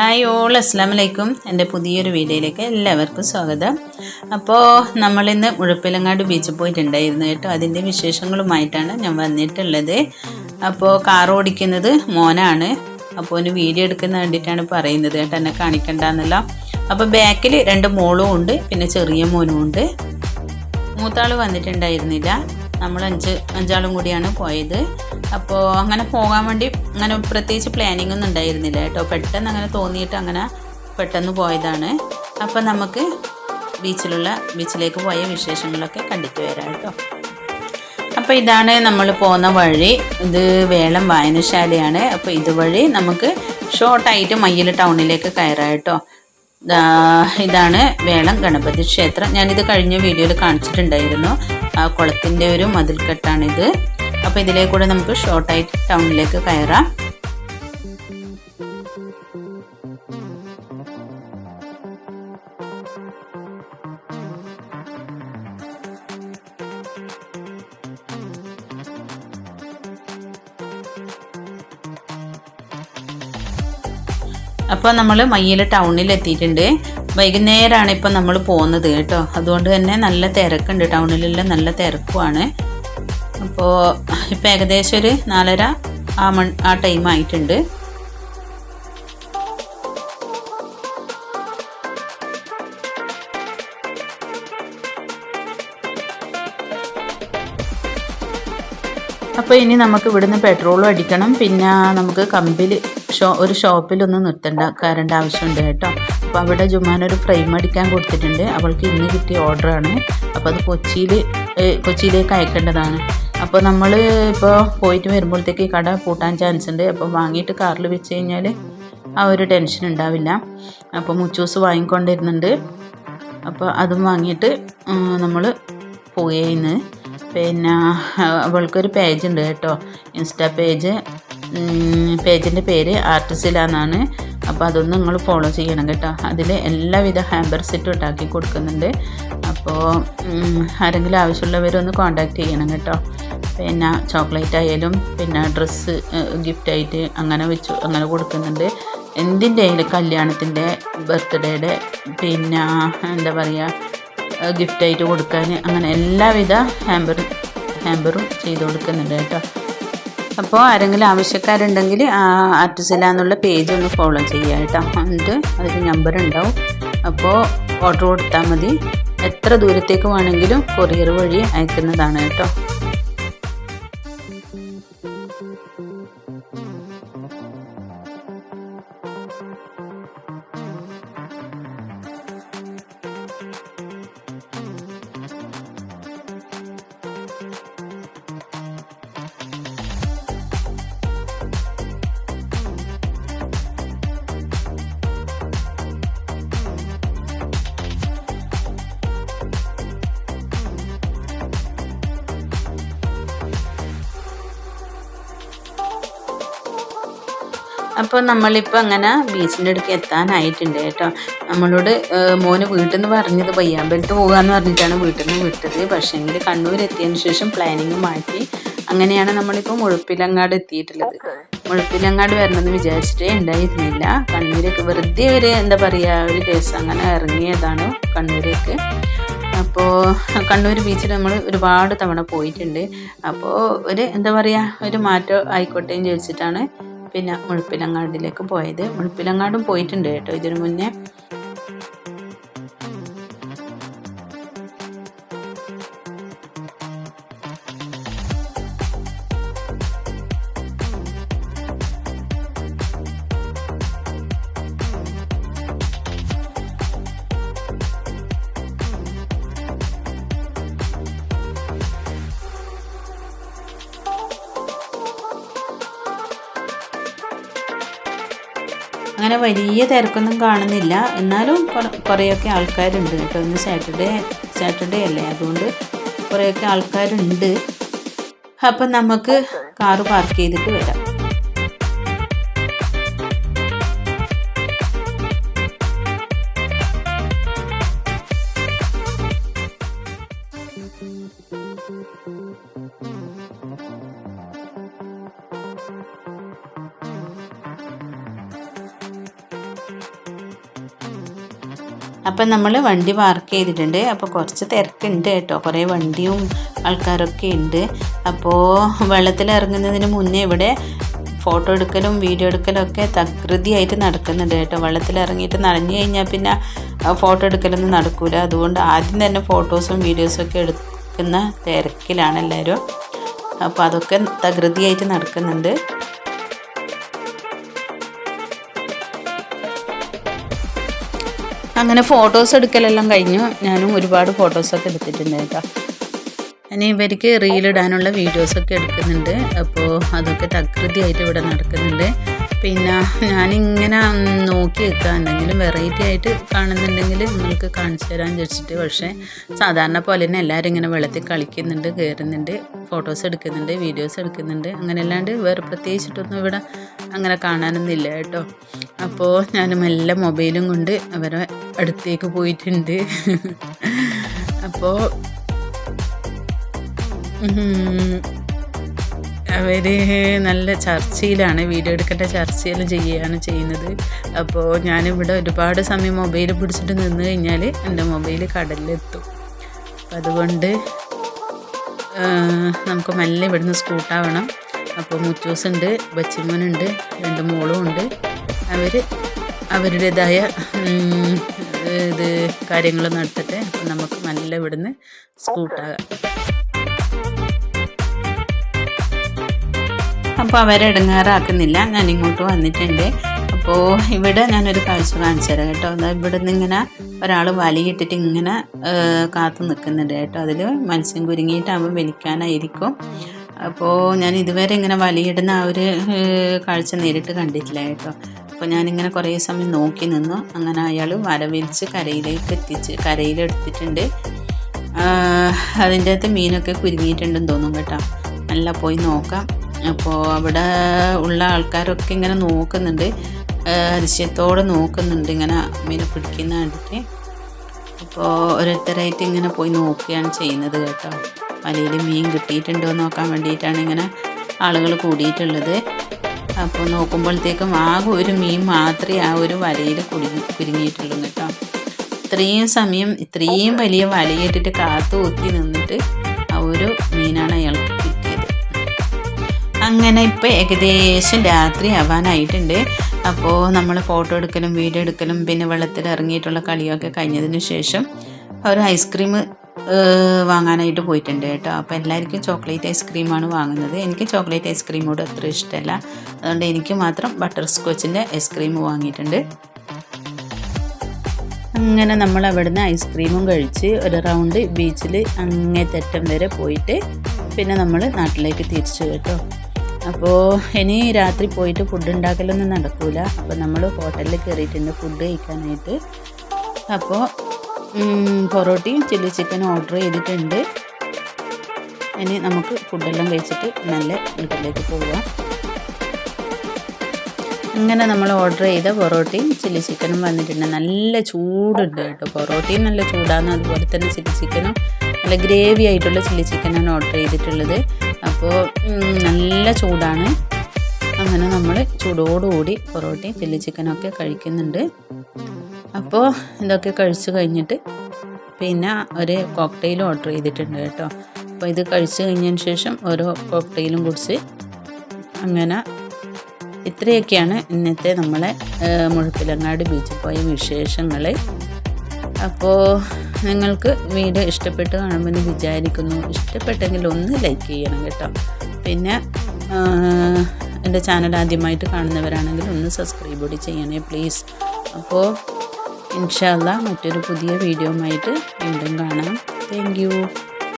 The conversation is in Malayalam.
ഹായ് ഓൾ അസ്സാം വലൈക്കും എന്റെ പുതിയൊരു വീഡിയോയിലേക്ക് എല്ലാവർക്കും സ്വാഗതം. അപ്പോൾ നമ്മളിന്ന് മുഴപ്പിലങ്ങാട് ബീച്ചിൽ പോയിട്ടുണ്ടായിരുന്നു കേട്ടോ. അതിന്റെ വിശേഷങ്ങളുമായിട്ടാണ് ഞാൻ വന്നിട്ടുള്ളത്. അപ്പോൾ കാർ ഓടിക്കുന്നത് മോനാണ്. അപ്പോൾ ഒന്ന് വീഡിയോ എടുക്കുന്ന വേണ്ടിയിട്ടാണ് പറയുന്നത് കേട്ടോ എന്നെ കാണിക്കണ്ടെന്നല്ല. അപ്പോൾ ബാക്കിൽ രണ്ട് മോളും ഉണ്ട് പിന്നെ ചെറിയ മോനും ഉണ്ട്. മൂത്താൾ വന്നിട്ടുണ്ടായിരുന്നില്ല. നമ്മൾ അഞ്ച് അഞ്ചാളും കൂടിയാണ് പോയത്. അപ്പോൾ അങ്ങനെ പോകാൻ വേണ്ടി അങ്ങനെ പ്രത്യേകിച്ച് പ്ലാനിങ് ഒന്നും ഉണ്ടായിരുന്നില്ല കേട്ടോ. പെട്ടെന്ന് അങ്ങനെ തോന്നിയിട്ട് അങ്ങനെ പെട്ടെന്ന് പോയതാണ്. അപ്പം നമുക്ക് ബീച്ചിലുള്ള ബീച്ചിലേക്ക് പോയ വിശേഷങ്ങളൊക്കെ കണ്ടിട്ട് വരാം കേട്ടോ. അപ്പോൾ ഇതാണ് നമ്മൾ പോകുന്ന വഴി. ഇത് വേളം വായനശാലയാണ്. അപ്പോൾ ഇതുവഴി നമുക്ക് ഷോർട്ടായിട്ട് മയ്യിൽ ടൗണിലേക്ക് കയറാം കേട്ടോ. ഇതാണ് വേളം ഗണപതി ക്ഷേത്രം. ഞാനിത് കഴിഞ്ഞ വീഡിയോയിൽ കാണിച്ചിട്ടുണ്ടായിരുന്നു. ആ കുളത്തിന്റെ ഒരു മതിൽക്കെട്ടാണിത്. അപ്പോൾ കൂടെ നമുക്ക് ഷോർട്ടായിട്ട് ടൗണിലേക്ക് കയറാം. അപ്പോൾ നമ്മൾ മയ്യിൽ ടൗണിൽ എത്തിയിട്ടുണ്ട്. വൈകുന്നേരമാണ് ഇപ്പോൾ നമ്മൾ പോകുന്നത് കേട്ടോ. അതുകൊണ്ട് തന്നെ നല്ല തിരക്കുണ്ട്. ടൗണിലെല്ലാം നല്ല തിരക്കുമാണ് അപ്പോൾ ഇപ്പോൾ ഏകദേശം ഒരു നാലര ആ മൺ ആ ടൈം ആയിട്ടുണ്ട്. അപ്പോൾ ഇനി നമുക്ക് ഇവിടുന്ന് പെട്രോളും അടിക്കണം. പിന്നെ നമുക്ക് കമ്പിൽ ഷോ ഒരു ഷോപ്പിലൊന്ന് നിർത്തേണ്ട കയറേണ്ട ആവശ്യമുണ്ട് കേട്ടോ. അപ്പോൾ അവിടെ ജുമാൻ ഒരു ഫ്രെയിം അടിക്കാൻ കൊടുത്തിട്ടുണ്ട്. അവൾക്ക് ഇന്ന് കിട്ടിയ ഓർഡറാണ് അപ്പോൾ അത് കൊച്ചിയിൽ കൊച്ചിയിലേക്ക് അയക്കേണ്ടതാണ്. അപ്പോൾ നമ്മൾ ഇപ്പോൾ പോയിട്ട് വരുമ്പോഴത്തേക്ക് കട പൂട്ടാൻ ചാൻസ് ഉണ്ട്. അപ്പോൾ വാങ്ങിയിട്ട് കാറിൽ വെച്ച് കഴിഞ്ഞാൽ ആ ഒരു ടെൻഷൻ ഉണ്ടാവില്ല. അപ്പോൾ മുച്ചൂസ് വാങ്ങിക്കൊണ്ടിരുന്നുണ്ട്. അപ്പോൾ അതും വാങ്ങിയിട്ട് നമ്മൾ പോയേന്ന്. പിന്നെ അവൾക്കൊരു പേജ് ഉണ്ട് കേട്ടോ. ഇൻസ്റ്റാ പേജ് പേജിന്റെ പേര് ആർട്ടിസിലാന്നാണ് അപ്പോൾ അതൊന്നും നിങ്ങൾ ഫോളോ ചെയ്യണം കേട്ടോ. അതിൽ എല്ലാവിധ ഹാമ്പർ സെറ്റും ഉണ്ടാക്കി കൊടുക്കുന്നുണ്ട്. അപ്പോൾ ആരെങ്കിലും ആവശ്യമുള്ളവരൊന്ന് കോണ്ടാക്ട് ചെയ്യണം കേട്ടോ. പിന്നെ ചോക്ലേറ്റ് ആയാലും പിന്നെ ഡ്രസ്സ് ഗിഫ്റ്റായിട്ട് അങ്ങനെ വെച്ചു അങ്ങനെ കൊടുക്കുന്നുണ്ട്. എന്തിന്റെ ആയാലും കല്യാണത്തിന്റെ ബർത്ത്ഡേയുടെ പിന്നെ എന്താ പറയുക ഗിഫ്റ്റായിട്ട് കൊടുക്കാൻ അങ്ങനെ എല്ലാവിധ ഹാമ്പറും ഹാമ്പറും ചെയ്ത് കൊടുക്കുന്നുണ്ട് കേട്ടോ. അപ്പോൾ ആരെങ്കിലും ആവശ്യക്കാരുണ്ടെങ്കിൽ ആർട്ടിസില എന്നുള്ള പേജ് ഒന്ന് ഫോളോ ചെയ്യുക കേട്ടോ. എന്നിട്ട് അതിൽ നമ്പർ ഉണ്ടാവും. അപ്പോൾ ഓർഡർ കൊടുത്താൽ മതി. എത്ര ദൂരത്തേക്ക് വേണമെങ്കിലും കൊറിയർ വഴി അയക്കുന്നതാണ് കേട്ടോ. അപ്പോൾ നമ്മളിപ്പോൾ അങ്ങനെ ബീച്ചിന്റെ അടുക്ക് എത്താനായിട്ടുണ്ട് കേട്ടോ. നമ്മളോട് മോന് വീട്ടിൽ നിന്ന് പറഞ്ഞത് പയ്യാമ്പലത്ത് പോകാമെന്ന് പറഞ്ഞിട്ടാണ് വീട്ടിൽ നിന്ന് വിട്ടത് പക്ഷേങ്കിൽ കണ്ണൂർ എത്തിയതിന് ശേഷം പ്ലാനിങ് മാറ്റി അങ്ങനെയാണ് നമ്മളിപ്പോൾ മുഴപ്പിലങ്ങാട് എത്തിയിട്ടുള്ളത്. മുഴപ്പിലങ്ങാട് വരണമെന്ന് വിചാരിച്ചിട്ടേ ഉണ്ടായിരുന്നില്ല. കണ്ണൂരേക്ക് വെറുതെ ഒരു എന്താ പറയുക ഒരു ദിവസം അങ്ങനെ ഇറങ്ങിയതാണ് കണ്ണൂരേക്ക്. അപ്പോൾ കണ്ണൂർ ബീച്ചിൽ നമ്മൾ ഒരുപാട് തവണ പോയിട്ടുണ്ട്. അപ്പോൾ ഒരു എന്താ പറയുക ഒരു മാറ്റം ആയിക്കോട്ടെ എന്ന് ചോദിച്ചിട്ടാണ് പിന്നെ മുഴുപ്പിലങ്ങാടിലേക്ക് പോയത്. മുഴുപ്പിലങ്ങാടും പോയിട്ടുണ്ട് കേട്ടോ. ഇതിനു മുന്നേ അങ്ങനെ വലിയ തിരക്കൊന്നും കാണുന്നില്ല. എന്നാലും കുറേയൊക്കെ ആൾക്കാരുണ്ട് കേട്ടോ. ഇന്ന് സാറ്റർഡേ സാറ്റർഡേ അല്ലേ? അതുകൊണ്ട് കുറേയൊക്കെ ആൾക്കാരുണ്ട്. അപ്പം നമുക്ക് കാറ് പാർക്ക് ചെയ്തിട്ട് വരാം. അപ്പം നമ്മൾ വണ്ടി പാർക്ക് ചെയ്തിട്ടുണ്ട്. അപ്പോൾ കുറച്ച് തിരക്കുണ്ട് കേട്ടോ. കുറേ വണ്ടിയും ആൾക്കാരൊക്കെ ഉണ്ട്. അപ്പോൾ വെള്ളത്തിൽ ഇറങ്ങുന്നതിന് മുന്നേ ഇവിടെ ഫോട്ടോ എടുക്കലും വീഡിയോ എടുക്കലും ഒക്കെ തകൃതിയായിട്ട് നടക്കുന്നുണ്ട് കേട്ടോ. വെള്ളത്തിൽ ഇറങ്ങിയിട്ട് നനഞ്ഞു കഴിഞ്ഞാൽ പിന്നെ ഫോട്ടോ എടുക്കലൊന്നും നടക്കൂല. അതുകൊണ്ട് ആദ്യം തന്നെ ഫോട്ടോസും വീഡിയോസും ഒക്കെ എടുക്കുന്ന തിരക്കിലാണ് എല്ലാവരും അപ്പോൾ അതൊക്കെ തകൃതിയായിട്ട് നടക്കുന്നുണ്ട്. അങ്ങനെ ഫോട്ടോസ് എടുക്കലെല്ലാം കഴിഞ്ഞു. ഞാനും ഒരുപാട് ഫോട്ടോസൊക്കെ എടുത്തിട്ടുണ്ട് കേട്ടോ. ഇനി ഇവർക്ക് റീലിടാനുള്ള വീഡിയോസൊക്കെ എടുക്കുന്നുണ്ട്. അപ്പോൾ അതൊക്കെ തകൃതിയായിട്ട് ഇവിടെ നടക്കുന്നുണ്ട്. പിന്നെ ഞാനിങ്ങനെ നോക്കി വെക്കുക എന്തെങ്കിലും വെറൈറ്റി ആയിട്ട് കാണുന്നുണ്ടെങ്കിൽ നിങ്ങൾക്ക് കാണിച്ചു തരാൻ ചോദിച്ചിട്ട് പക്ഷേ സാധാരണ പോലെ തന്നെ എല്ലാവരും ഇങ്ങനെ വെള്ളത്തിൽ കളിക്കുന്നുണ്ട് കയറുന്നുണ്ട് ഫോട്ടോസ് എടുക്കുന്നുണ്ട് വീഡിയോസ് എടുക്കുന്നുണ്ട്. അങ്ങനെ അല്ലാണ്ട് വേറെ പ്രത്യേകിച്ചിട്ടൊന്നും ഇവിടെ അങ്ങനെ കാണാനൊന്നും ഇല്ല കേട്ടോ. അപ്പോൾ ഞാൻ മെല്ലെ മൊബൈലും കൊണ്ട് അവരെ അടുത്തേക്ക് പോയിട്ടുണ്ട്. അപ്പോൾ അവർ നല്ല ചർച്ചയിലാണ് വീഡിയോ എടുക്കേണ്ട ചർച്ചയെല്ലാം ചെയ്യുകയാണ് ചെയ്യുന്നത്. അപ്പോൾ ഞാനിവിടെ ഒരുപാട് സമയം മൊബൈൽ പിടിച്ചിട്ട് നിന്ന് കഴിഞ്ഞാൽ എന്റെ മൊബൈൽ കടലിലെത്തും. അപ്പം അതുകൊണ്ട് നമുക്ക് മെല്ലെ ഇവിടുന്ന് സ്കൂട്ടാവണം. അപ്പോൾ മുച്ചൂസുണ്ട് ബച്ചിമ്മനുണ്ട് രണ്ട് മോളും ഉണ്ട്. അവർ അവരുടേതായ ഇത് കാര്യങ്ങൾ നടത്തട്ടെ. അപ്പം നമുക്ക് നല്ല ഇവിടുന്ന് സ്കൂട്ടാകാം. അപ്പോൾ അവരെ ഇടങ്ങാറാക്കുന്നില്ല. ഞാൻ ഇങ്ങോട്ട് വന്നിട്ടുണ്ട്. അപ്പോൾ ഇവിടെ ഞാനൊരു കാഴ്ച കാണിച്ചു തരാം കേട്ടോ. ഇവിടെ നിന്ന് ഇങ്ങനെ ഒരാൾ വലിയിട്ടിട്ട് ഇങ്ങനെ കാത്തു നിൽക്കുന്നുണ്ട് കേട്ടോ. അതിൽ മത്സ്യം കുരുങ്ങിയിട്ടാകുമ്പോൾ വലിക്കാനായിരിക്കും. അപ്പോൾ ഞാൻ ഇതുവരെ ഇങ്ങനെ വലിയിടുന്ന ആ ഒരു കാഴ്ച നേരിട്ട് കണ്ടിട്ടില്ല കേട്ടോ. അപ്പോൾ ഞാനിങ്ങനെ കുറേ സമയം നോക്കി നിന്നു. അങ്ങനെ അയാൾ വല കരയിലേക്ക് എത്തിച്ച് കരയിലെടുത്തിട്ടുണ്ട്. അതിന്റെ അകത്ത് മീനൊക്കെ കുരുങ്ങിയിട്ടുണ്ടെന്ന് തോന്നും കേട്ടോ. നല്ല പോയി നോക്കാം. അപ്പോൾ അവിടെ ഉള്ള ആൾക്കാരൊക്കെ ഇങ്ങനെ നോക്കുന്നുണ്ട്. അതിശയത്തോടെ നോക്കുന്നുണ്ട് ഇങ്ങനെ മീനെ പിടിക്കുന്ന കണ്ടിട്ട് അപ്പോൾ ഓരോരുത്തരായിട്ട് ഇങ്ങനെ പോയി നോക്കുകയാണ് ചെയ്യുന്നത് കേട്ടോ. വലയിൽ മീൻ കിട്ടിയിട്ടുണ്ടോ എന്ന് നോക്കാൻ വേണ്ടിയിട്ടാണ് ഇങ്ങനെ ആളുകൾ കൂടിയിട്ടുള്ളത്. അപ്പോൾ നോക്കുമ്പോഴത്തേക്കും ആകെ ഒരു മീൻ മാത്രമേ ആ ഒരു വലയിൽ കുടുങ്ങി കുരുങ്ങിയിട്ടുള്ളൂ കേട്ടോ. ഇത്രയും സമയം ഇത്രയും വലിയ വലയിട്ടിട്ട് കാത്തു നോക്കി നിന്നിട്ട് ആ ഒരു മീനാണ് അയാൾക്ക് കിട്ടിയത്. അങ്ങനെ ഇപ്പോൾ ഏകദേശം രാത്രി ആവാനായിട്ടുണ്ട്. അപ്പോൾ നമ്മൾ ഫോട്ടോ എടുക്കലും വീഡിയോ എടുക്കലും പിന്നെ വെള്ളത്തിൽ ഇറങ്ങിയിട്ടുള്ള കളിയൊക്കെ കഴിഞ്ഞതിന് ശേഷം ഒരു ഐസ്ക്രീം വാങ്ങാനായിട്ട് പോയിട്ടുണ്ട് കേട്ടോ. അപ്പോൾ എല്ലാവർക്കും ചോക്ലേറ്റ് ഐസ്ക്രീമാണ് വാങ്ങുന്നത്. എനിക്ക് ചോക്ലേറ്റ് ഐസ്ക്രീമോട് അത്ര ഇഷ്ടമല്ല. അതുകൊണ്ട് എനിക്ക് മാത്രം ബട്ടർ സ്കോച്ചിന്റെ ഐസ്ക്രീം വാങ്ങിയിട്ടുണ്ട്. അങ്ങനെ നമ്മൾ അവിടുന്ന് ഐസ്ക്രീമും കഴിച്ച് ഒരു റൗണ്ട് ബീച്ചിൽ അങ്ങേ തെറ്റം വരെ പോയിട്ട് പിന്നെ നമ്മൾ നാട്ടിലേക്ക് തിരിച്ചു കേട്ടോ. അപ്പോൾ ഇനി രാത്രി പോയിട്ട് ഫുഡ് ഉണ്ടാക്കലൊന്നും നടക്കില്ല അപ്പോൾ നമ്മൾ ഹോട്ടലിൽ കയറിയിട്ടുണ്ട് ഫുഡ് കഴിക്കാനായിട്ട്. അപ്പോൾ പൊറോട്ടയും ചില്ലി ചിക്കനും ഓർഡർ ചെയ്തിട്ടുണ്ട്. ഇനി നമുക്ക് ഫുഡെല്ലാം കഴിച്ചിട്ട് നല്ല വീട്ടിലേക്ക് പോവാം. ഇങ്ങനെ നമ്മൾ ഓർഡർ ചെയ്ത പൊറോട്ടയും ചില്ലി ചിക്കനും വന്നിട്ടുണ്ട്. നല്ല ചൂടുണ്ട് കേട്ടോ. പൊറോട്ടയും നല്ല ചൂടാണ്. അതുപോലെ തന്നെ ചില്ലി ചിക്കനും നല്ല ഗ്രേവി ആയിട്ടുള്ള ചില്ലി ചിക്കനാണ് ഓർഡർ ചെയ്തിട്ടുള്ളത്. അപ്പോൾ നല്ല ചൂടാണ്. അങ്ങനെ നമ്മൾ ചൂടോടുകൂടി പൊറോട്ടയും ചില്ലി ചിക്കനൊക്കെ കഴിക്കുന്നുണ്ട്. അപ്പോൾ ഇതൊക്കെ കഴിച്ച് കഴിഞ്ഞിട്ട് പിന്നെ ഒരു കോക്ടെയിലും ഓർഡർ ചെയ്തിട്ടുണ്ട് കേട്ടോ. അപ്പോൾ ഇത് കഴിച്ച് കഴിഞ്ഞതിന് ശേഷം ഓരോ കോക്ടെയിലും കുടിച്ച് അങ്ങനെ ഇത്രയൊക്കെയാണ് ഇന്നത്തെ നമ്മളെ മുഴപ്പിലങ്ങാട് ബീച്ചിൽ പോയ വിശേഷങ്ങൾ. അപ്പോൾ നിങ്ങൾക്ക് വീഡിയോ ഇഷ്ടപ്പെട്ട് കാണുമെന്ന് വിചാരിക്കുന്നു. ഇഷ്ടപ്പെട്ടെങ്കിൽ ഒന്ന് ലൈക്ക് ചെയ്യണം കേട്ടോ. പിന്നെ എന്റെ ചാനൽ ആദ്യമായിട്ട് കാണുന്നവരാണെങ്കിൽ ഒന്ന് സബ്സ്ക്രൈബ് കൂടി ചെയ്യണേ പ്ലീസ് അപ്പോൾ ഇൻഷാല്ല മറ്റൊരു പുതിയ വീഡിയോ ആയിട്ട് വീണ്ടും കാണാം. താങ്ക്